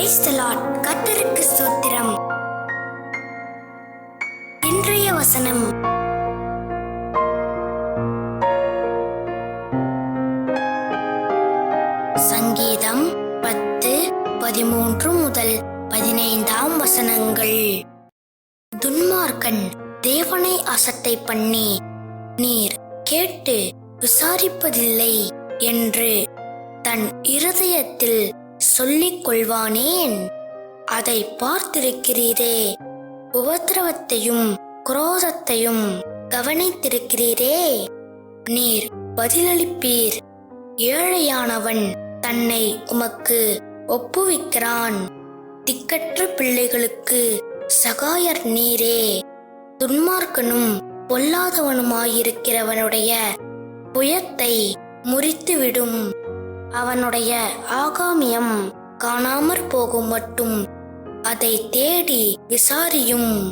கத்தருக்கு சூத்திரம். இன்றைய வசனம். சங்கீதம் பத்து பதிமூன்று முதல் பதினைந்தாம் வசனங்கள். துன்மார்க்கன் தேவனை அசட்டை பண்ணி நீர் கேட்டு விசாரிப்பதில்லை என்று தன் இருதயத்தில் சொல்லிக் கொள்வானேன் அதை பார்த்திருக்கிறீரே. உபத்திரவத்தையும் குரோதத்தையும் கவனித்திருக்கிறீரே. நீர் பதிலளிப்பீர். ஏழையானவன் தன்னை உமக்கு ஒப்புவிக்கிறான். திக்கற்ற பிள்ளைகளுக்கு சகாயர் நீரே. துன்மார்க்கனும் பொல்லாதவனுமாயிருக்கிறவனுடைய புயத்தை முறித்துவிடும். அவனுடைய ஆகாமியம் காணாமற் போகும் மட்டும். அதை தேடி விசாரியும்.